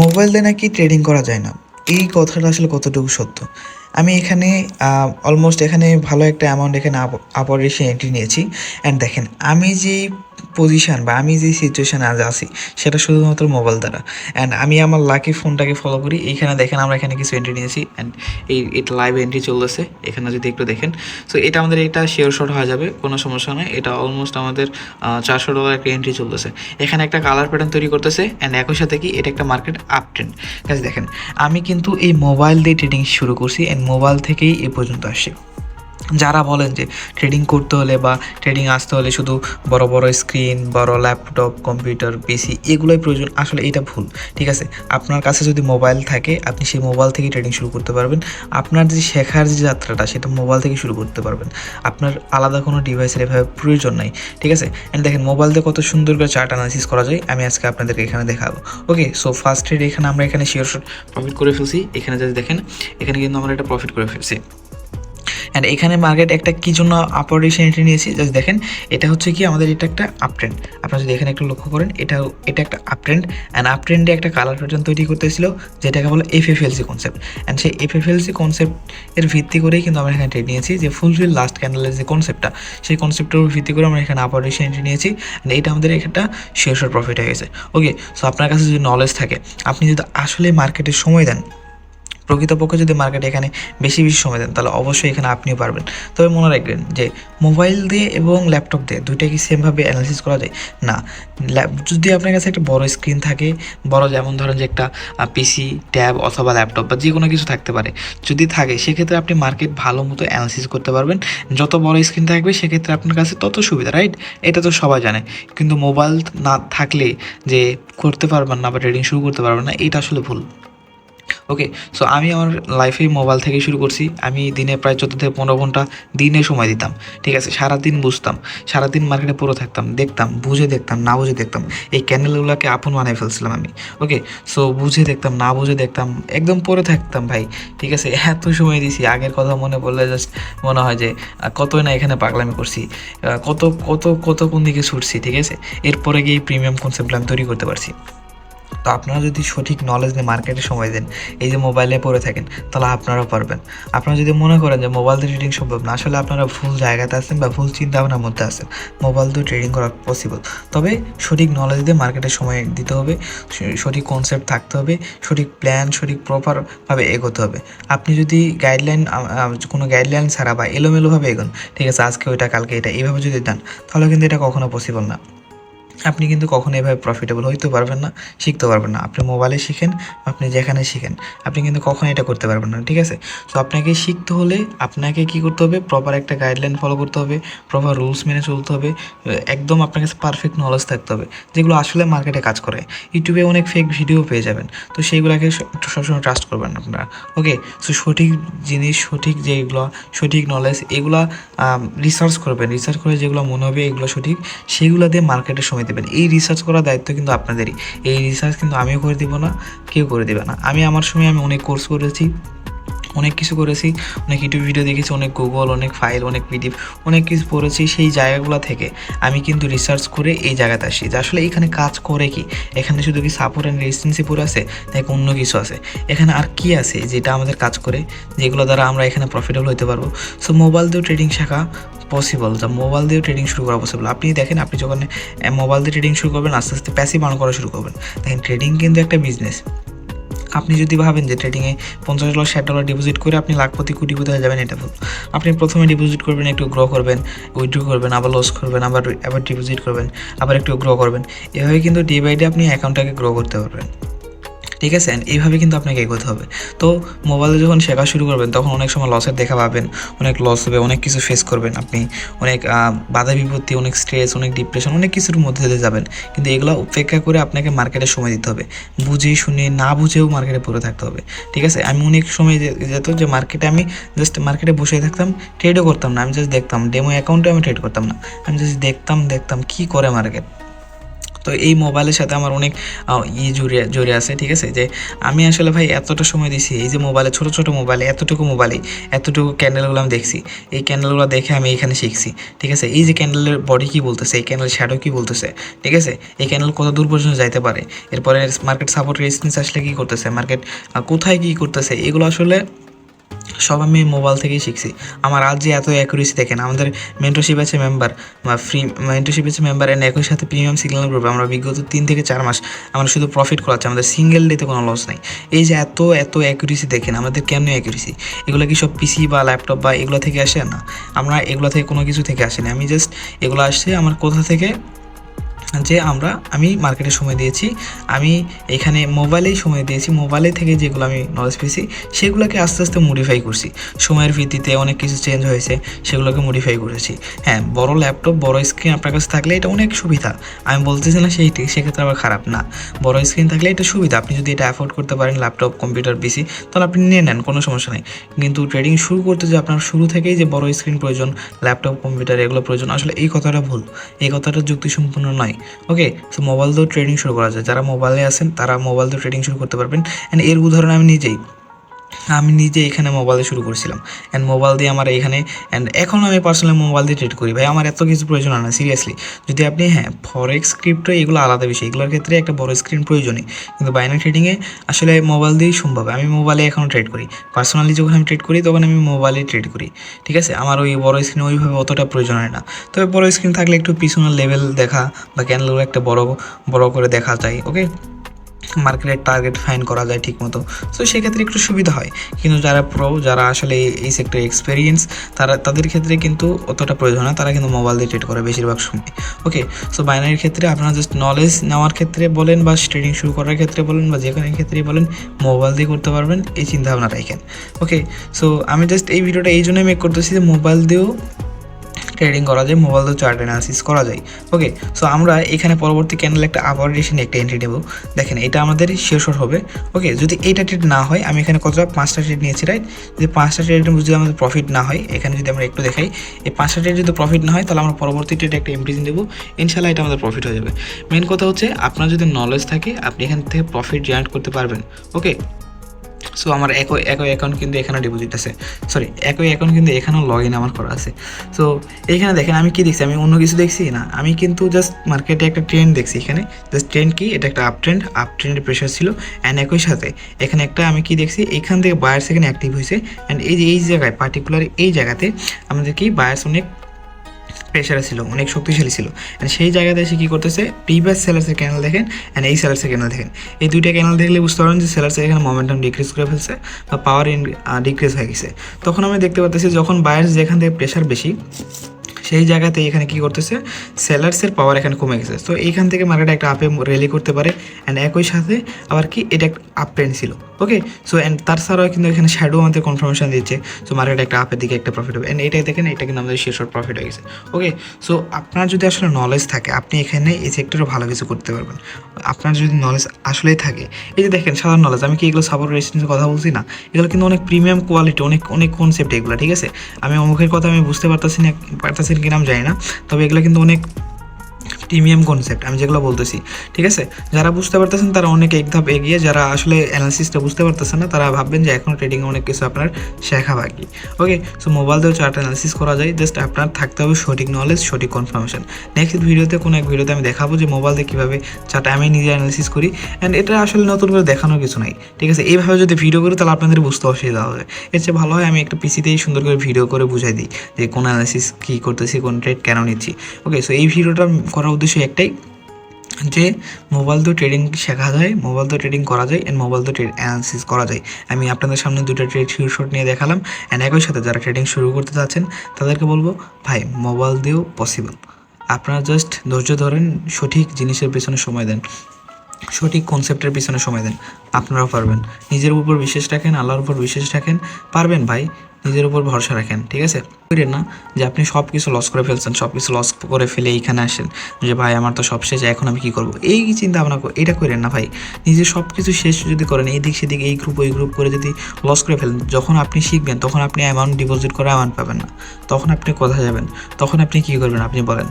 Mobile দিয়ে নাকি trading করা যায় না। এই কথাটা আসলে কতটুকু সত্য? আমি এখানে অলমোস্ট এখানে ভালো একটা অ্যামাউন্ট এখানে আপার রেশে এন্ট্রি নিয়েছি। অ্যান্ড দেখেন, আমি যে পজিশান বা আমি যে সিচুয়েশানে আজ আছি, সেটা শুধুমাত্র মোবাইল দ্বারা। অ্যান্ড আমি আমার লাকি ফোনটাকে ফলো করি। এইখানে দেখেন আমরা এখানে কিছু এন্ট্রি নিয়েছি। অ্যান্ড এই এটা লাইভ এন্ট্রি চলতেছে। এখানে যদি একটু দেখেন। সো এটা আমাদের এটা শেয়ার শট হয়ে যাবে। কোনো সমস্যা নয় এটা অলমোস্ট আমাদের চারশো ডলার একটা এন্ট্রি চলতেছে। এখানে একটা কালার প্যাটার্ন তৈরি করতেছে। অ্যান্ড একই সাথে কি? এটা একটা মার্কেট আপ ট্রেন্ড দেখেন। আমি কিন্তু এই মোবাইল দিয়ে ট্রেডিং শুরু করছি। অ্যান্ড মোবাইল থেকেই এ পর্যন্ত আসছি। যারা বলেন যে ট্রেডিং করতে হলে বা ট্রেডিং আসতে হলে শুধু বড় বড় স্ক্রিন বড় ল্যাপটপ কম্পিউটার পিসি এগুলোই প্রয়োজন। আসলে এটা ভুল, ঠিক আছে? আপনার কাছে যদি মোবাইল থাকে, আপনি সেই মোবাইল থেকে ট্রেডিং শুরু করতে পারবেন। আপনার যে শেখার যে যাত্রাটা, সেটা মোবাইল থেকে শুরু করতে পারবেন। আপনার আলাদা কোনো ডিভাইসের এভাবে প্রয়োজন নাই, ঠিক আছে? অ্যান্ড দেখেন মোবাইল দিয়ে কত সুন্দর করে চার্ট অ্যানালিসিস করা যায়, আমি আজকে আপনাদেরকে এখানে দেখাবো। ওকে সো ফার্স্ট ট্রেড এখানে আমরা এখানে শিওর প্রফিট করে ফেলছি। এখানে যদি দেখেন, এখানে কিন্তু আমরা একটা প্রফিট করে ফেলছি। অ্যান্ড এখানে মার্কেট একটা কী জন্য আপার এন্ট্রি নিয়েছি? জাস্ট দেখেন, এটা হচ্ছে কি আমাদের এটা একটা আপ ট্রেন্ড আপনারা যদি এখানে একটু লক্ষ্য করেন, এটা এটা একটা আপ ট্রেন্ড অ্যান্ড আপ ট্রেন্ডে একটা কালার প্যাটার্ন তৈরি করতেছিল, যেটাকে বলে এফএফএলসি কনসেপ্ট অ্যান্ড সেই এফএফএলসি কনসেপ্ট এর ভিত্তি করেই কিন্তু আমরা এখানে ট্রেড নিয়েছি, যে ফুলফিল লাস্ট ক্যান্ডেলের যে কনসেপ্টটা সেই কনসেপ্টের উপর ভিত্তি করে আমরা এখানে আপার এন্ট্রি নিয়েছি অ্যান্ড এটা আমাদের একটা শেয়ার প্রফিট হয়ে গেছে। ওকে সো আপনার কাছে যদি নলেজ থাকে, আপনি যদি আসলে মার্কেটে সময় দেন প্রকৃতপক্ষে যদি মার্কেটে এখানে বেশি বেশি সময় দেন, তাহলে অবশ্যই এখানে আপনিও পারবেন। তবে মনে রাখবেন যে মোবাইল দিয়ে এবং ল্যাপটপ দিয়ে দুইটা কি সেমভাবে অ্যানালিসিস করা যায়? না। যদি আপনার কাছে একটা বড় স্ক্রিন থাকে, বড় যেমন ধরেন যে একটা পিসি ট্যাব অথবা ল্যাপটপ বা যে কোনো কিছু থাকতে পারে, যদি থাকে, সেক্ষেত্রে আপনি মার্কেট ভালো মতো অ্যানালিসিস করতে পারবেন। যত বড় স্ক্রিন থাকবে, সেক্ষেত্রে আপনার কাছে তত সুবিধা রাইট এটা তো সবাই জানে। কিন্তু মোবাইল না থাকলে যে করতে পারবেন না বা ট্রেডিং শুরু করতে পারবেন না, এটা আসলে ভুল। ওকে সো আমি আমার লাইফে মোবাইল থেকে শুরু করছি। আমি দিনে প্রায় চোদ্দ থেকে পনেরো ঘণ্টা দিনে সময় দিতাম। ঠিক আছে, সারাদিন বুঝতাম, সারাদিন মার্কেটে পুরো থাকতাম, দেখতাম, বুঝে দেখতাম, না বুঝে দেখতাম। এই ক্যানেলগুলোকে আপন বানিয়ে ফেলছিলাম আমি। ওকে সো বুঝে দেখতাম, না বুঝে দেখতাম, একদম পরে থাকতাম ভাই। ঠিক আছে, এত সময় দিছি, আগের কথা মনে পড়লে জাস্ট মনে হয় যে কতই না এখানে পাগলামি করছি। কত কত কত কোন দিকে ছুটছি, ঠিক আছে? এরপরে গিয়ে প্রিমিয়াম কনসেপ্ট আমি তৈরি করতে পারছি। তো আপনারা যদি সঠিক নলেজ নিয়ে মার্কেটে সময় দেন, এই যে মোবাইলে পড়ে থাকেন, তাহলে আপনারাও পারবেন। আপনারা যদি মনে করেন যে মোবাইল দিয়ে ট্রেডিং সম্ভব না, আসলে আপনারা ভুল জায়গাতে আছেন বা ভুল চিন্তা ভাবনার মধ্যে আছেন মোবাইল দিয়ে ট্রেডিং করা পসিবল তবে সঠিক নলেজ দিয়ে মার্কেটে সময় দিতে হবে, সঠিক কনসেপ্ট থাকতে হবে, সঠিক প্ল্যান সঠিক প্রপারভাবে এগোতে হবে। আপনি যদি গাইডলাইন কোনো গাইডলাইন ছাড়া বা এলোমেলোভাবে এগোন, ঠিক আছে, আজকে ওইটা, কালকে এটা, এইভাবে যদি দেন, তাহলে কিন্তু এটা কখনো পসিবল না। আপনি কিন্তু কখনো এভাবে প্রফিটেবল হইতে পারবেন না, শিখতে পারবেন না। আপনি মোবাইলে শিখেন, আপনি যেখানে শিখেন। আপনি কিন্তু কখনো এটা করতে পারবেন না, ঠিক আছে? তো আপনাকে শিখতে হলে আপনাকে কি করতে হবে? প্রপার একটা গাইডলাইন ফলো করতে হবে প্রপার রুলস মেনে চলতে হবে, একদম আপনার কাছে পারফেক্ট নলেজ থাকতে হবে, যেগুলো আসলে মার্কেটে কাজ করে। ইউটিউবে অনেক ফেক ভিডিও পেয়ে যাবেন। তো সেইগুলোকে সবসময় ট্রাস্ট করবেন আপনারা ওকে সো সঠিক জিনিস, সঠিক যেগুলো, সঠিক নলেজ এগুলো রিসার্চ করবেন। রিসার্চ করে যেগুলো মনে হবে, এগুলো সঠিক, সেগুলো দিয়ে মার্কেটে সময় দেবেন এই রিসার্চ করার দায়িত্ব কিন্তু আপনাদেরই। এই রিসার্চ কিন্তু আমিও করে দেবো না, কেউ করে দেবে না। আমি আমার সময় আমি অনেক কোর্স করেছি। অনেক কিছু করেছি, অনেক ইউটিউব ভিডিও দেখেছি, অনেক গুগল অনেক ফাইল অনেক পিডিএফ অনেক কিছু পড়েছি সেই জায়গাগুলো থেকে। আমি কিন্তু রিসার্চ করে এই জায়গাতে আসি যে আসলে এখানে কাজ করে কি? এখানে শুধু কি সাপোর্ট অ্যান্ড রেজিস্টেন্সি পুরো আছে, নাকি অন্য কিছু আছে? এখানে আর কি আছে যেটা আমাদের কাজ করে যেগুলো দ্বারা আমরা এখানে প্রফিটেবল হতে পারব? সো মোবাইল দিয়েও ট্রেডিং শেখা পসিবল যা মোবাইল দিয়েও ট্রেডিং শুরু করা পসিবল আপনি দেখেন, আপনি যখন মোবাইল দিয়ে ট্রেডিং শুরু করবেন, আস্তে আস্তে প্যাসিভ আর্ন করা শুরু করবেন। দেখেন ট্রেডিং কিন্তু একটা বিজনেস আপনি যদি ভাবেন যে ট্রেডিংয়ে পঞ্চাশ ডলার ষাট ডলার ডিপোজিট করে আপনি লাখপতি কোটিপতি হয়ে যাবেন, এটা ভুল। আপনি প্রথমে ডিপোজিট করবেন, একটু গ্রো করবেন উইথড্র করবেন, আবার লস করবেন, আবার আবার ডিপোজিট করবেন, আবার একটু গ্রো করবেন। এভাবে কিন্তু ডে বাই ডে আপনি অ্যাকাউন্টটাকে গ্রো করতে পারবেন। ঠিক আছে? And এইভাবে কিন্তু আপনাকে এগোতে হবে। তো মোবাইলে যখন শেখা শুরু করবেন, তখন অনেক সময় লসের দেখা পাবেন, অনেক লস হবে, অনেক কিছু ফেস করবেন আপনি। অনেক বাধা বিপত্তি, অনেক স্ট্রেস অনেক ডিপ্রেশন অনেক কিছুর মধ্যে দিয়ে যাবেন। কিন্তু এগুলো উপেক্ষা করে আপনাকে মার্কেটে সময় দিতে হবে। বুঝে শুনে, না বুঝেও মার্কেটে পড়ে থাকতে হবে। ঠিক আছে? আমি অনেক সময় যেত যে মার্কেটে আমি জাস্ট মার্কেটে বসে থাকতাম ট্রেডও করতাম না। আমি জাস্ট দেখতাম ডেমো অ্যাকাউন্টে আমি ট্রেড করতাম না। আমি জাস্ট দেখতাম দেখতাম কী করে মার্কেট তো এই মোবাইলের সাথে আমার অনেক ই জুড়ে, জড়ে আছে, ঠিক আছে? যে আমি আসলে ভাই এতটা সময় দিছি, এই যে মোবাইলে, ছোটো ছোটো মোবাইলে, এতটুকু মোবাইলে, এতটুকু ক্যান্ডেলগুলো আমি দেখছি, এই ক্যান্ডেলগুলো দেখে আমি এখানে শিখছি, ঠিক আছে? এই যে ক্যান্ডেলের বডি কী বলতেছে, এই ক্যান্ডেল শ্যাডো কী বলতেছে, ঠিক আছে? এই ক্যান্ডেল কত দূর পর্যন্ত যাইতে পারে? এরপরে মার্কেট সাপোর্ট রেজিস্ট্যান্স আসলে কী করতেছে? মার্কেট কোথায় কী করতেছে? এগুলো আসলে সব আমি মোবাইল থেকেই শিখছি। আমার আজ যে এত অ্যাকুরেসি দেখেন, আমাদের মেন্টরশিপ আছে মেম্বার ফ্রি মেন্টরশিপ আছে মেম্বার অ্যান্ড একই সাথে প্রিমিয়াম সিগন্যাল গ্রুপে আমরা বিগত তিন থেকে চার মাস আমরা শুধু প্রফিট করাচ্ছি, আমাদের সিঙ্গেল ডেতে কোনো লস নাই। এই যে এত এত অ্যাকুরেসি দেখেন, আমাদের কেন অ্যাকুরেসি এগুলো কি সব পিসি বা ল্যাপটপ বা এগুলো থেকে আসে? না, আমরা এগুলো থেকে কোনো কিছু থেকে আসেনি। আমি জাস্ট এগুলো আসছে আমার কোথা থেকে? যে আমরা, আমি মার্কেটে সময় দিয়েছি, আমি এখানে মোবাইলেই সময় দিয়েছি মোবাইলে থেকে যেগুলো আমি নলেজ পেয়েছি, সেগুলোকে আস্তে আস্তে মডিফাই করছি। সময়ের ভিত্তিতে অনেক কিছু চেঞ্জ হয়েছে, সেগুলোকে মডিফাই করেছি। হ্যাঁ বড় ল্যাপটপ বড় স্ক্রিন আপনার কাছে থাকলে এটা অনেক সুবিধা। আমি বলতেছি না সেইটি, সেক্ষেত্রে আবার খারাপ না। বড় স্ক্রিন থাকলে এটা সুবিধা। আপনি যদি এটা অ্যাফোর্ড করতে পারেন ল্যাপটপ কম্পিউটার পিসি তাহলে আপনি নিয়ে নেন, কোনো সমস্যা নেই। কিন্তু ট্রেডিং শুরু করতে যে আপনার শুরু থেকেই যে বড় স্ক্রিন প্রয়োজন ল্যাপটপ কম্পিউটার এগুলো প্রয়োজন, আসলে এই কথাটা ভুল। এই কথাটা যুক্তিসম্পন্ন নয়। ওকে সো মোবাইল দিয়েও ট্রেডিং শুরু করা যায়। যারা মোবাইলে আছেন, তারা মোবাইল দিয়ে ট্রেডিং শুরু করতে পারবেন। অ্যান্ড এর উদাহরণ আমি নিজেই। আমি নিজে এখানে মোবাইল শুরু করেছিলাম। অ্যান্ড মোবাইল দিয়ে আমার এখানে অ্যান্ড এখন আমি পার্সোনালি মোবাইল দিয়ে ট্রেড করি। ভাই, আমার এত কিছু প্রয়োজন হয় না সিরিয়াসলি যদি আপনি হ্যাঁ ফরেক্স ক্রিপ্টো এগুলো আলাদা বিষয়। এগুলোর ক্ষেত্রে একটা বড় স্ক্রিন প্রয়োজনই কিন্তু বাইনারি ট্রেডিংয়ে আসলে মোবাইল দিয়েই সম্ভব আমি মোবাইলে এখনও ট্রেড করি। পার্সোনালি যখন আমি ট্রেড করি, তখন আমি মোবাইলে ট্রেড করি। ঠিক আছে? আমার ওই বড় স্ক্রিন ওইভাবে অতটা প্রয়োজন হয় না। তবে বড় স্ক্রিন থাকলে একটু পিছনের লেভেল দেখা বা ক্যান্ডেলগুলো একটা বড় বড় করে দেখা যায় ওকে মার্কেটের টার্গেট ফাইন করা যায় ঠিকমতো। তো সেক্ষেত্রে একটু সুবিধা হয়। কিন্তু যারা প্রো যারা আসলে এই- সেক্টরে এক্সপেরিয়েন্স তারা, তাদের ক্ষেত্রে কিন্তু অতটা প্রয়োজন হয় তারা কিন্তু মোবাইল দিয়ে ট্রেড করে বেশিরভাগ সময়। ওকে সো বাইনারির ক্ষেত্রে আপনারা জাস্ট নলেজ নেওয়ার ক্ষেত্রে বলেন বা ট্রেডিং শুরু করার ক্ষেত্রে বলেন বা যে কোনো ক্ষেত্রেই বলেন মোবাইল দিয়ে করতে পারবেন, এই চিন্তাভাবনা রাখেন। ওকে সো আমি জাস্ট এই ভিডিওটা এই জন্যই মেক করতেছি যে মোবাইল দিয়েও ট্রেডিং করা যায় মোবাইল দিয়ে চার্ট অ্যানালিসিস করা যায়। ওকে সো আমরা এখানে পরবর্তী ক্যান্ডেল একটা আবার একটা এন্ট্রি নেব। দেখেন, এটা আমাদের শেষর হবে। ওকে যদি এইটা ট্রেড না হয়, আমি এখানে কতটা? পাঁচটা ট্রেড নিয়েছি রাইট যদি পাঁচটা ট্রেড যদি আমাদের প্রফিট না হয়, এখানে যদি আমরা একটু দেখাই, এই পাঁচটা ট্রেড যদি প্রফিট না হয়, তাহলে আমরা পরবর্তী ট্রেড একটা এমপ্রিজন দেবো ইনশাল্লাহ এটা আমাদের প্রফিট হয়ে যাবে। মেন কথা হচ্ছে, আপনার যদি নলেজ থাকে, আপনি এখান থেকে প্রফিট জেনারেট করতে পারবেন। ওকে সো আমার একই একই অ্যাকাউন্ট কিন্তু এখানে ডিপোজিট আছে। সরি একই অ্যাকাউন্ট কিন্তু এখানেও লগ ইন আমার করা আছে। সো এইখানে দেখেন আমি কি দেখছি? আমি অন্য কিছু দেখছি? না, আমি কিন্তু জাস্ট মার্কেটে একটা ট্রেন্ড দেখছি এখানে। জাস্ট ট্রেন্ড কি? এটা একটা আপ ট্রেন্ড আপ ট্রেন্ডের প্রেশার ছিল অ্যান্ড একই সাথে এখানে একটা আমি কি দেখছি? এখান থেকে বায়ার্স এখানে অ্যাক্টিভ হয়েছে। অ্যান্ড এই যে এই জায়গায় পার্টিকুলার এই জায়গাতে আমাদের কি বায়ার্স অনেক প্রেশারে ছিল, অনেক শক্তিশালী ছিল। অ্যান্ড সেই জায়গাতে এসে কী করতেছে? প্রিভিয়াস সেলার্সের ক্যানেল দেখেন অ্যান্ড এই সেলার্সের ক্যানেল দেখেন। এই দুইটা ক্যানেল দেখলে বুঝতে পারেন যে সেলার্সের এখানে মোমেন্টাম ডিক্রিজ করে ফেলছে বা পাওয়ার ইন ডিক্রিজ হয়ে গেছে। তখন আমি দেখতে পাচ্ছি যখন বায়ার্স যেখান থেকে প্রেশার বেশি সেই জায়গাতে এখানে কি করতেছে? সেলার্সের পাওয়ার এখানে কমে গেছে। তো এইখান থেকে মার্কেট একটা আপে র্যালি করতে পারে। অ্যান্ড একই সাথে আবার কি? এটা একটা আপ ট্রেন্ড ছিল। ওকে সো অ্যান্ড তার ছাড়াও কিন্তু এখানে শ্যাডো আমাদের কনফার্মেশন দিচ্ছে। সো মার্কেট একটা আপের দিকে একটা প্রফিট হবে। অ্যান্ড এটাই দেখেন, এটা কিন্তু আমাদের শেষ প্রফিট হয়ে গেছে। ওকে সো আপনার যদি আসলে নলেজ থাকে, আপনি এখানে এই সেক্টরে ভালো কিছু করতে পারবেন। আপনার যদি নলেজ আসলেই থাকে, এই যে দেখেন, সাধারণ নলেজ আমি কি এগুলো সাপোর্ট রেজিস্ট্যান্সের কথা বলছি? না। এগুলো কিন্তু অনেক প্রিমিয়াম কোয়ালিটি অনেক অনেক কনসেপ্ট এগুলো, ঠিক আছে? আমি অমুখের কথা আমি বুঝতে পারতেছি না, পারতেছি কিনা আমি জানি না তবে এগুলো কিন্তু অনেক প্রিমিয়াম কনসেপ্ট আমি যেগুলো বলতেছি, ঠিক আছে? যারা বুঝতে পারতেছেন তারা অনেক এক ধাপ এগিয়ে, যারা আসলে অ্যানালিসিসটা বুঝতে পারতেছেন না, তারা ভাববেন যে এখন ট্রেডিংয়ে অনেক কিছু আপনার শেখা বাকি। ওকে সো মোবাইল দিয়েও চার্ট অ্যানালিসিস করা যায় জাস্ট আপনার থাকতে হবে সঠিক নলেজ সঠিক কনফার্মেশন নেক্সট ভিডিওতে কোনো এক ভিডিওতে আমি দেখাবো যে মোবাইল দিয়ে কীভাবে চার্ট আমি নিজে অ্যানালিসিস করি অ্যান্ড এটা আসলে নতুন করে দেখানোর কিছু নাই, ঠিক আছে? এইভাবে যদি ভিডিও করি, তাহলে আপনাদের বুঝতে অসুবিধা হবে। এর চেয়ে ভালো হয় আমি একটা পিসিতেই সুন্দর করে ভিডিও করে বুঝাই দিই, যে কোন অ্যানালিসিস কী করতেছি, কোন ট্রেড কেন নিচ্ছি। ওকে সো এই ভিডিওটা করার উদ্দেশ্য একটাই যে মোবাইল তো ট্রেডিং শেখা যায় মোবাইল তো ট্রেডিং করা যায় অ্যান্ড মোবাইল তো ট্রেড অ্যানালিসিস করা যায়। আমি আপনাদের সামনে দুটো ট্রেড শট নিয়ে দেখালাম অ্যান্ড একই সাথে যারা ট্রেডিং শুরু করতে চাচ্ছেন তাদেরকে বলব, ভাই মোবাইল দিয়েও পসিবল আপনারা জাস্ট ধৈর্য ধরেন, সঠিক জিনিসের পেছনে সময় দেন। সঠিক কনসেপ্টের পিছনে সময় দেন। আপনারাও পারবেন। নিজের উপর বিশ্বাস রাখেন, আল্লাহর উপর বিশ্বাস রাখেন। পারবেন, ভাই। নিজের উপর ভরসা রাখেন, ঠিক আছে? করেন না যে আপনি সব কিছু লস করে ফেলছেন সব কিছু লস করে ফেলে এইখানে আসেন যে, ভাই, আমার তো সব শেষ, এখন আমি কী করব? এই চিন্তা ভাবনা এটা করেন না ভাই। নিজের সব কিছু শেষ যদি করেন, এদিক সেদিক, এই গ্রুপ ওই গ্রুপ করে যদি লস করে ফেলেন, যখন আপনি শিখবেন, তখন আপনি অ্যামাউন্ট ডিপোজিট করে অ্যামাউন্ট পাবেন না। তখন আপনি কোথায় যাবেন? তখন আপনি কী করবেন? আপনি বলেন।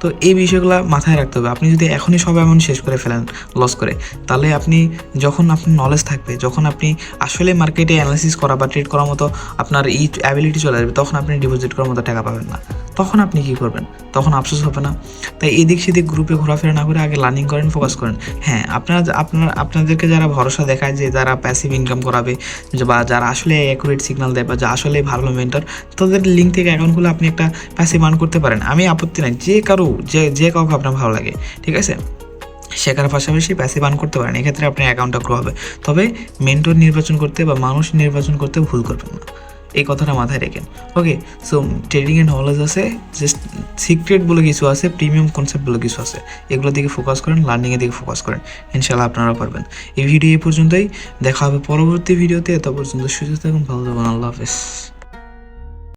তো এই বিষয়গুলো মাথায় রাখতে হবে। আপনি যদি এখনই সব অ্যামাউন্ট শেষ করে ফেলেন লস করে, তাহলে আপনি যখন আপনার নলেজ থাকবে, যখন আপনি আসলে মার্কেটে অ্যানালিসিস করা বা ট্রেড করার মতো আপনার এই অ্যাবিলিটি চলে আসবে, তখন আপনি ডিপোজিট করার মতো টাকা পাবেন না। তখন আপনি কী করবেন? তখন আফসোস হবে না। তাই এদিক সেদিক গ্রুপে ঘোরাফেরা না করে আগে লার্নিং করেন ফোকাস করেন। হ্যাঁ আপনারা আপনার আপনাদেরকে যারা ভরসা দেখায় যে যারা প্যাসিভ ইনকাম করাবে বা যারা আসলে অ্যাকুরেট সিগন্যাল দেয় বা যা আসলে ভালো মেন্টর তাদের লিঙ্ক থেকে অ্যাকাউন্টগুলো আপনি একটা প্যাসিভ আর্ন করতে পারেন। আমি আপত্তি নাই, যে কারও যে যে কাউকে আপনার ভালো লাগে, ঠিক আছে? শেখার পাশাপাশি প্যাসিভ আর্ন করতে পারেন, এক্ষেত্রে আপনার অ্যাকাউন্টটা গ্রো হবে। তবে মেন্টর নির্বাচন করতে বা মানুষ নির্বাচন করতে ভুল করবেন না। এই কথাটা মাথায় রেখেন। Okay so trading and knowledge আছে জাস্ট সিক্রেট বলে কিছু আছে প্রিমিয়াম কনসেপ্ট বলে কিছু আছে। এগুলোর দিকে ফোকাস করেন লার্নিংয়ের দিকে ফোকাস করেন। ইনশাল্লাহ আপনারা পারবেন। এই ভিডিও এই পর্যন্তই। দেখা হবে পরবর্তী ভিডিওতে এত পর্যন্ত সুস্থ থাকুন, ভালো থাকুন, আল্লাহ হাফেজ।